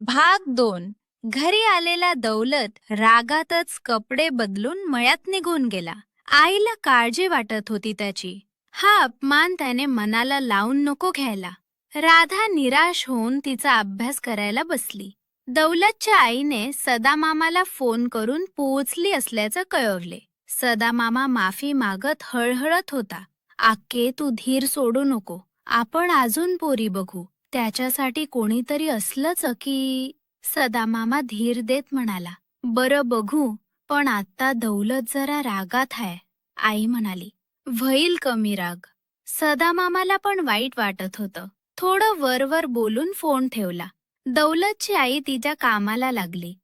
भाग दोन. घरी आलेला दौलत रागातच कपडे बदलून मळ्यात निघून गेला. आईला काळजी वाटत होती त्याची. हा अपमान त्याने मनाला लावून नको घ्यायला. राधा निराश होऊन तिचा अभ्यास करायला बसली. दौलतच्या आईने सदामामाला फोन करून पोहोचली असल्याचं कळवले. सदामामा माफी मागत हळहळत होता. आक्के तू धीर सोडू नको. आपण अजून पोरी बघू. त्याच्यासाठी कोणीतरी असलंच की सदामामा धीर देत म्हणाला बरं बघू पण आता दौलत जरा रागात आहे आई म्हणाली. व्हईल कमी राग. सदामामाला पण वाईट वाटत होतं. थोडं वरवर बोलून फोन ठेवला. दौलतची आई तिच्या कामाला लागली.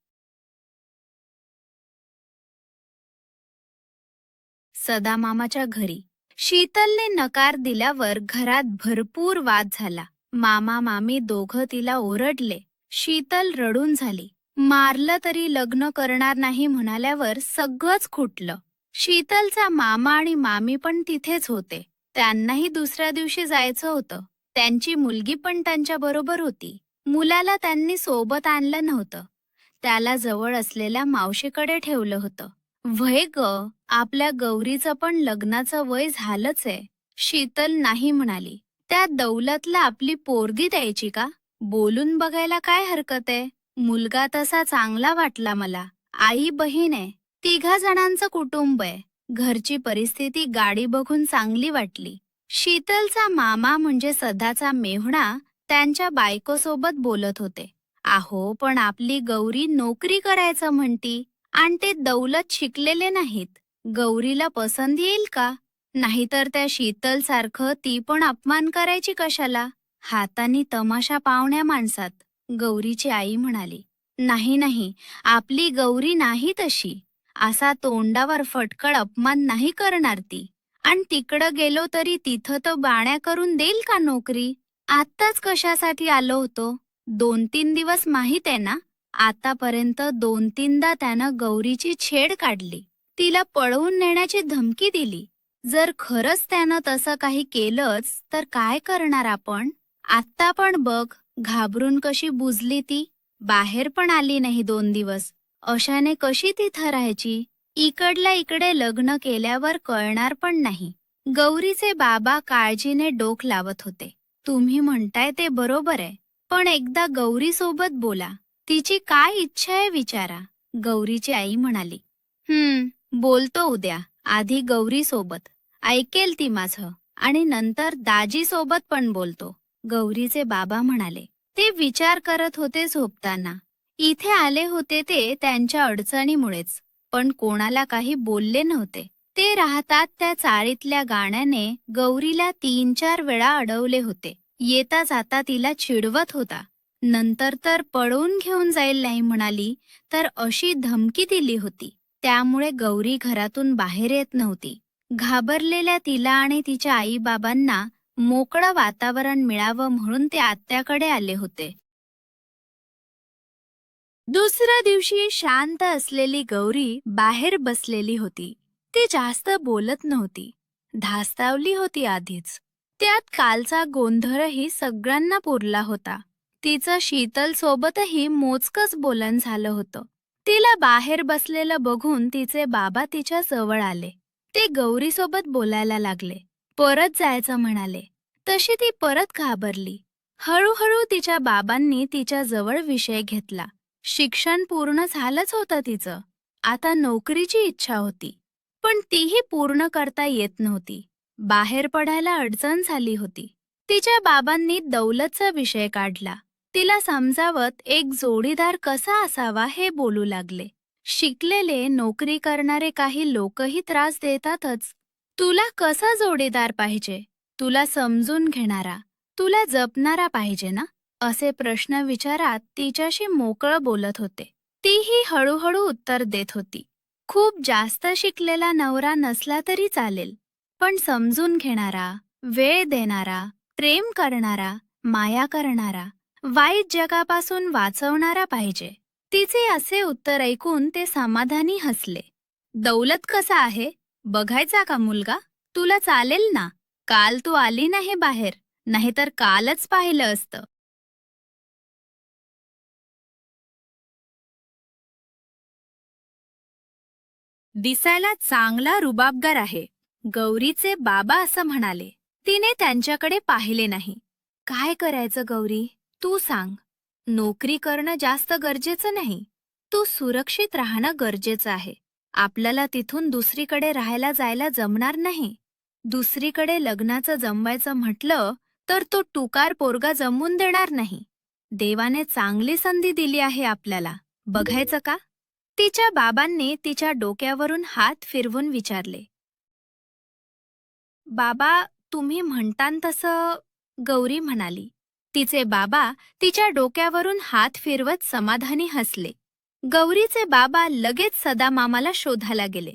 सदामामाच्या घरी. शीतलने नकार दिल्यावर घरात भरपूर वाद झाला. मामा मामी दोघं तिला ओरडले. शीतल रडून झाली. मारलं तरी लग्न करणार नाही म्हणाल्यावर सगळंच खुटलं. शीतलचा मामा आणि मामी पण तिथेच होते. त्यांनाही दुसऱ्या दिवशी जायचं होतं. त्यांची मुलगी पण त्यांच्या बरोबर होती. मुलाला त्यांनी सोबत आणलं नव्हतं. त्याला जवळ असलेल्या मावशीकडे ठेवलं होतं. वय ग आपल्या गौरीचं पण लग्नाचं वय झालंच आहे. शीतल नाही म्हणाली. त्या दौलतला आपली पोरगी द्यायची का? बोलून बघायला काय हरकत आहे? मुलगा तसा चांगला वाटला मला. आई बहीण आहे. तिघा जणांचं कुटुंब आहे. घरची परिस्थिती गाडी बघून चांगली वाटली. शीतलचा मामा म्हणजे सदाचा मेहुणा त्यांच्या बायकोसोबत बोलत होते. आहो पण आपली गौरी नोकरी करायचं म्हणती आणि ते दौलत शिकलेले नाहीत. गौरीला पसंत येईल का? नाहीतर त्या शीतल सारखं ती पण अपमान करायची कशाला? हातानी तमाशा पावण्या माणसात गौरीची आई म्हणाली. नाही नाही आपली गौरी नाही तशी. असा तोंडावर फटकळ अपमान नाही करणार ती. आणि तिकडं गेलो तरी तिथं तर बाण्या करून देईल का नोकरी? आत्ताच कशासाठी आलो होतो? दोन तीन दिवस माहीत आहे ना? आतापर्यंत दोन तीनदा त्यानं गौरीची छेड काढली. तिला पळवून नेण्याची धमकी दिली. जर खरंच त्यानं तसं काही केलंच तर काय करणार आपण? आत्ता पण बघ घाबरून कशी बुजली ती. बाहेर पण आली नाही दोन दिवस. अशाने कशी तिथं राहायची? इकडल्या इकडे लग्न केल्यावर कळणार पण नाही. गौरीचे बाबा काळजीने डोक लावत होते. तुम्ही म्हणताय ते बरोबर आहे. पण एकदा गौरी सोबत बोला. तिची काय इच्छा आहे विचारा. गौरीची आई म्हणाली. हम्म बोलतो उद्या. आधी गौरी सोबत ऐकेल ती माझं. आणि नंतर दाजीसोबत पण बोलतो. गौरीचे बाबा म्हणाले ते विचार करत होते झोपताना. इथे आले होते ते त्यांच्या अडचणीमुळेच. पण कोणाला काही बोलले नव्हते. ते राहतात त्या चाळीतल्या गाण्याने गौरीला तीन चार वेळा अडवले होते. येता जाता तिला चिडवत होता. नंतर तर पळवून घेऊन जाईल नाही म्हणाली तर अशी धमकी दिली होती. त्यामुळे गौरी घरातून बाहेर येत नव्हती. घाबरलेल्या तिला आणि तिच्या आईबाबांना मोकळं वातावरण मिळावं म्हणून ते आत्याकडे आले होते. दुसऱ्या दिवशी शांत असलेली गौरी बाहेर बसलेली होती. ती जास्त बोलत नव्हती. धास्तावली होती आधीच. त्यात कालचा गोंधळही सगळ्यांना पुरला होता. तिचं शीतल सोबतही मोजकच बोलन झालं होतं. तिला बाहेर बसलेलं बघून तिचे बाबा तिच्या जवळ आले. ते गौरीसोबत बोलायला लागले. परत जायचं म्हणाले. तशी ती परत घाबरली. हळूहळू तिच्या बाबांनी तिच्या जवळ विषय घेतला. शिक्षण पूर्ण झालंच होतं तिचं. आता नोकरीची इच्छा होती. पण तीही पूर्ण करता येत नव्हती. बाहेर पडायला अडचण झाली होती. तिच्या बाबांनी दौलतचा विषय काढला. तिला समजावत एक जोडीदार कसा असावा हे बोलू लागले. शिकलेले नोकरी करणारे काही लोकही त्रास देतातच. तुला कसा जोडीदार पाहिजे? तुला समजून घेणारा? तुला जपणारा पाहिजे ना? असे प्रश्न विचारात तिच्याशी मोकळं बोलत होते. तीही हळूहळू उत्तर देत होती. खूप जास्त शिकलेला नवरा नसला तरी चालेल. पण समजून घेणारा वेळ देणारा प्रेम करणारा माया करणारा वाईट जगापासून वाचवणारा पाहिजे. तिचे असे उत्तर ऐकून ते समाधानी हसले. दौलत कसा आहे? बघायचा का मुलगा? तुला चालेल ना? काल तू आली नाही बाहेर नाहीतर कालच पाहिलं असतं. दिसायला चांगला रुबाबगार आहे. गौरीचे बाबा असं म्हणाले. तिने त्यांच्याकडे पाहिले नाही. काय करायचं गौरी? तू सांग. नोकरी करणं जास्त गरजेचं नाही. तू सुरक्षित राहणं गरजेचं आहे. आपल्याला तिथून दुसरीकडे राहायला जायला जमणार नाही. दुसरीकडे लग्नाचं जमवायचं म्हटलं तर तो टुकार पोरगा जमवून देणार नाही. देवाने चांगली संधी दिली आहे आपल्याला. बघायचं का? तिच्या बाबांनी तिच्या डोक्यावरून हात फिरवून विचारले. बाबा तुम्ही म्हणतान तसं गौरी म्हणाली. तिचे बाबा तिच्या डोक्यावरून हात फिरवत समाधानी हसले. गौरीचे बाबा लगेच सदामामाला शोधायला गेले.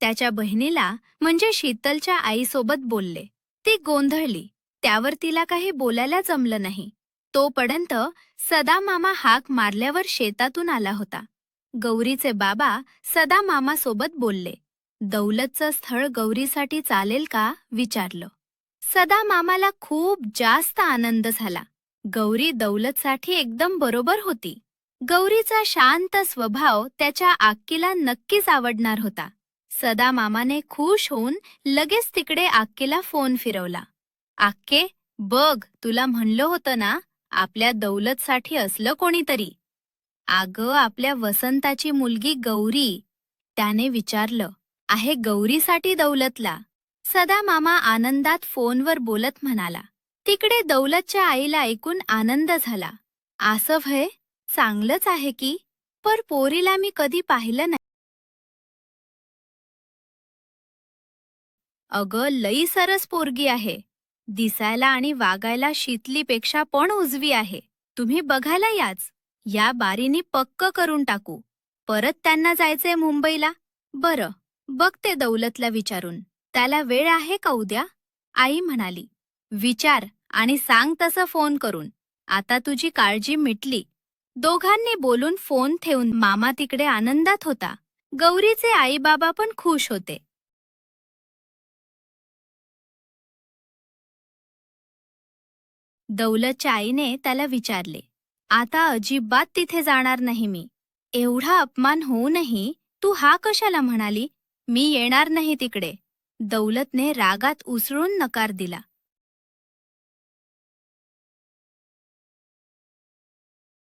त्याच्या बहिणीला म्हणजे शीतलच्या आईसोबत बोलले. ती गोंधळली. त्यावर तिला काही बोलायला जमलं नाही. तोपर्यंत सदामामा हाक मारल्यावर शेतातून आला होता. गौरीचे बाबा सदामामासोबत बोलले. दौलतचं स्थळ गौरीसाठी चालेल का? विचारलं. सदा मामाला खूप जास्त आनंद झाला. गौरी दौलतसाठी एकदम बरोबर होती. गौरीचा शांत स्वभाव त्याच्या आक्कीला नक्कीच आवडणार होता. सदा मामाने खुश होऊन लगेच तिकडे आक्कीला फोन फिरवला. आक्के बघ तुला म्हणलं होतं ना आपल्या दौलतसाठी असलं कोणीतरी. अगं आपल्या वसंताची मुलगी गौरी. त्याने विचारलं आहे गौरीसाठी दौलतला? सदा मामा आनंदात फोनवर बोलत म्हणाला तिकडे दौलतच्या आईला ऐकून आनंद झाला. असं भय चांगलंच आहे की पर पोरीला मी कधी पाहिलं नाही. अगं लई सरस पोरगी आहे. दिसायला आणि वागायला शीतलीपेक्षा पण उजवी आहे. तुम्ही बघायला याच. या बारीनी पक्क करून टाकू. परत त्यांना जायचंय मुंबईला? बरं बघते दौलतला विचारून. त्याला वेळ आहे का उद्या? आई म्हणाली. विचार. आणि सांग तसं फोन करून. आता तुझी काळजी मिटली. दोघांनी बोलून फोन ठेवून मामा तिकडे आनंदात होता. गौरीचे आईबाबा पण खुश होते. दौलतच्या आईने त्याला विचारले आता अजिबात तिथे जाणार नाही मी. एवढा अपमान होऊनही तू हा कशाला म्हणाली? मी येणार नाही तिकडे. दौलतने रागात उसळून नकार दिला.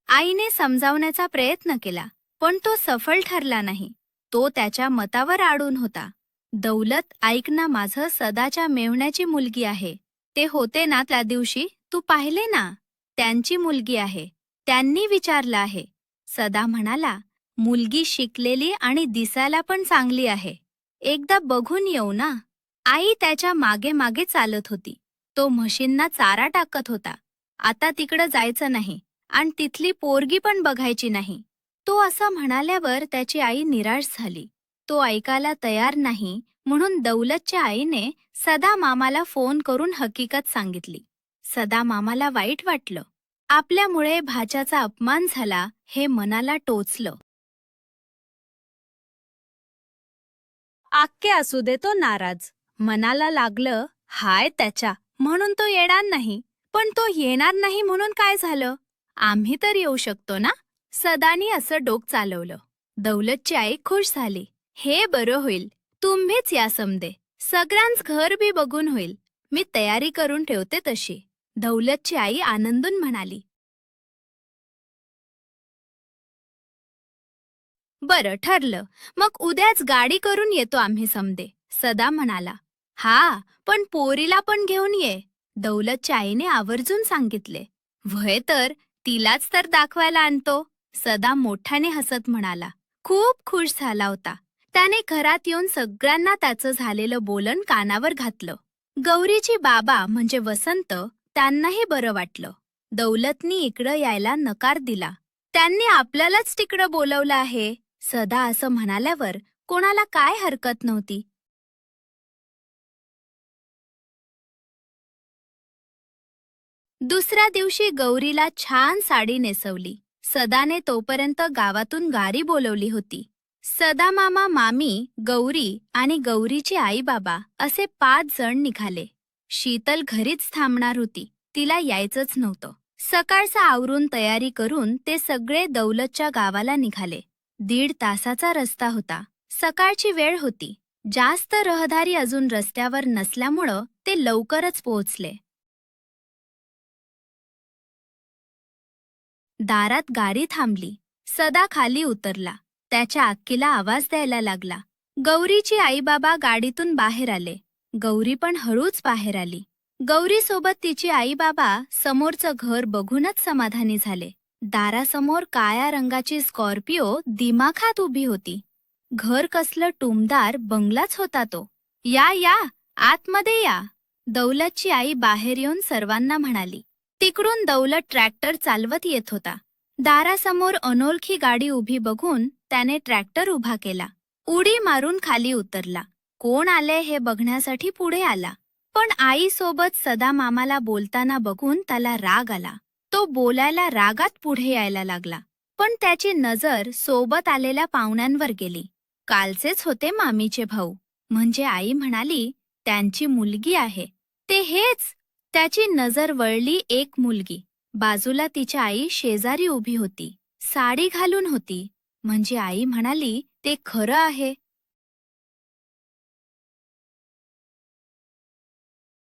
आईने समजावण्याचा प्रयत्न केला पण तो सफल ठरला नाही. तो त्याच्या मतावर आडून होता. दौलत ऐक ना माझं सदाच्या मेवण्याची मुलगी आहे. ते होते ना त्या दिवशी? तू पाहिले ना? त्यांची मुलगी आहे. त्यांनी विचारलं आहे. सदा म्हणाला मुलगी शिकलेली आणि दिसायला पण चांगली आहे. एकदा बघून येऊ ना. आई त्याच्यामागे मागे चालत होती. तो म्हशींना चारा टाकत होता. आता तिकडं जायचं नाही. आणि तिथली पोरगी पण बघायची नाही. तो असं म्हणाल्यावर त्याची आई निराश झाली. तो ऐकायला तयार नाही म्हणून दौलतच्या आईने सदा मामाला फोन करून हकीकत सांगितली. सदा मामाला वाईट वाटलं. आपल्यामुळे भाच्याचा अपमान झाला हे मनाला टोचलं. आक्के असू दे तो नाराज. मनाला लागलं हाय त्याच्या म्हणून तो येणार नाही. पण तो येणार नाही म्हणून काय झालं? आम्ही तर येऊ शकतो ना? सदानी असं डोक चालवलं. दौलतची आई खुश झाली. हे बरं होईल. तुम्हीच या समदे. सगळ्यांच घर बी बघून होईल. मी तयारी करून ठेवते तशी. दौलतची आई आनंदून म्हणाली. बरं ठरलं. मग उद्याच गाडी करून येतो आम्ही समदे सदा म्हणाला. हा पण पोरीला पण घेऊन ये. दौलतच्या आईने आवर्जून सांगितले. व्हय तर. तिलाच तर दाखवायला आणतो. सदा मोठ्याने हसत म्हणाला. खूप खुश झाला होता. त्याने घरात येऊन सगळ्यांना त्याचं झालेलं बोलन कानावर घातलं. गौरीची बाबा म्हणजे वसंत त्यांनाही बरं वाटलं. दौलतनी इकडं यायला नकार दिला. त्यांनी आपल्यालाच तिकडं बोलवलं आहे. सदा असं म्हणाल्यावर कोणाला काय हरकत नव्हती. दुसऱ्या दिवशी गौरीला छान साडी नेसवली. सदाने तोपर्यंत गावातून गारी बोलवली होती. सदा मामा मामी गौरी आणि गौरीची आई बाबा असे पाच जण निघाले. शीतल घरीच थांबणार होती. तिला यायचंच नव्हतं. सकाळचा आवरून तयारी करून ते सगळे दौलतच्या गावाला निघाले. दीड तासाचा रस्ता होता. सकाळची वेळ होती. जास्त रहदारी अजून रस्त्यावर नसल्यामुळं ते लवकरच पोहोचले. दारात गाडी थांबली. सदा खाली उतरला. त्याच्या अक्कीला आवाज द्यायला लागला. गौरीची आईबाबा गाडीतून बाहेर आले. गौरी पण हळूच बाहेर आली. गौरीसोबत तिची आईबाबा समोरचं घर बघूनच समाधानी झाले. दारासमोर काळ्या रंगाची स्कॉर्पिओ दिमाखात उभी होती. घर कसलं टुमदार बंगलाच होता तो. या या आतमध्ये या दौलतची आई बाहेर येऊन सर्वांना म्हणाली. तिकडून दौलत ट्रॅक्टर चालवत येत होता. दारासमोर अनोळखी गाडी उभी बघून त्याने ट्रॅक्टर उभा केला. उडी मारून खाली उतरला. कोण आले हे बघण्यासाठी पुढे आला. पण आईसोबत सदा मामाला बोलताना बघून त्याला राग आला. तो बोलायला रागात पुढे यायला लागला. पण त्याची नजर सोबत आलेल्या पाहुण्यांवर गेली. कालचेच होते मामीचे भाऊ. म्हणजे आई म्हणाली त्यांची मुलगी आहे. ते हेच त्याची नजर वळली एक मुलगी. बाजूला तिची आई शेजारी उभी होती. साडी घालून होती. म्हणजे आई म्हणाली ते खरं आहे.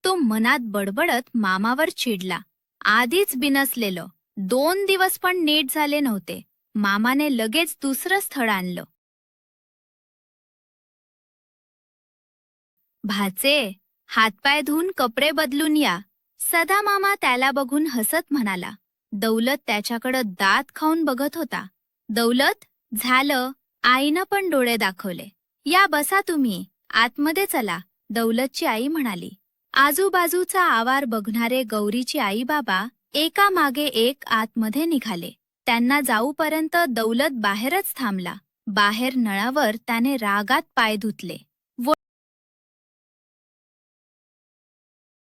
तो मनात बडबडत मामावर चिडला. आधीच बिनसलेलं. दोन दिवस पण नीट झाले नव्हते. मामाने लगेच दुसरं स्थळ आणलं. भाचे हातपाय धुवून कपडे बदलून या. सदा मामा त्याला बघून हसत म्हणाला दौलत त्याच्याकडं दात खाऊन बघत होता. दौलत झालं. आईनं पण डोळे दाखवले. या बसा तुम्ही. आतमध्ये चला दौलतची आई म्हणाली. आजूबाजूचा आवार बघणारे गौरीची आई बाबा एका मागे एक आतमध्ये निघाले. त्यांना जाऊपर्यंत दौलत बाहेरच थांबला. बाहेर नळावर त्याने रागात पाय धुतले.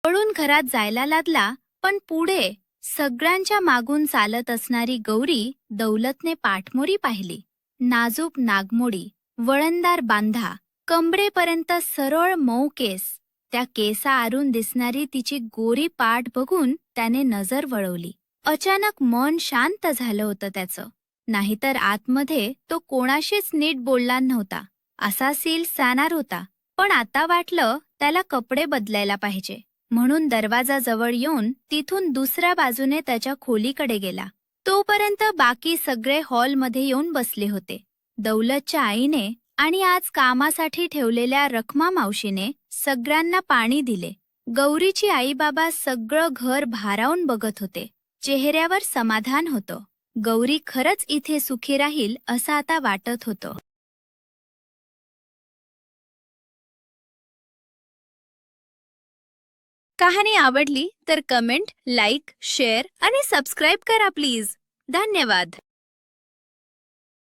पळून घरात जायला लागला पण पुढे सगळ्यांच्या मागून चालत असणारी गौरी दौलतने पाठमोरी पाहिली. नाजूक नागमोडी वळणदार बांधा कंबरेपर्यंत सरळ मऊ केस त्या केसा आरून दिसणारी तिची गोरी पाठ बघून त्याने नजर वळवली. अचानक मन शांत झालं होतं त्याचं. नाहीतर आतमध्ये तो कोणाशीच नीट बोलला नव्हता. असा सील जाणार होता पण आता वाटलं त्याला कपडे बदलायला पाहिजे. म्हणून दरवाजाजवळ येऊन तिथून दुसऱ्या बाजूने त्याच्या खोलीकडे गेला. तोपर्यंत बाकी सगळे हॉलमध्ये येऊन बसले होते. दौलतच्या आईने आणि आज कामासाठी ठेवलेल्या रखमा मावशीने सगळ्यांना पाणी दिले. गौरीची आईबाबा सगळं घर भारावून बघत होते. चेहऱ्यावर समाधान होतं. गौरी खरंच इथे सुखी राहील असं आता वाटत होतं. कहाणी आवडली तर कमेंट लाईक शेअर आणि सबस्क्राईब करा प्लीज. धन्यवाद.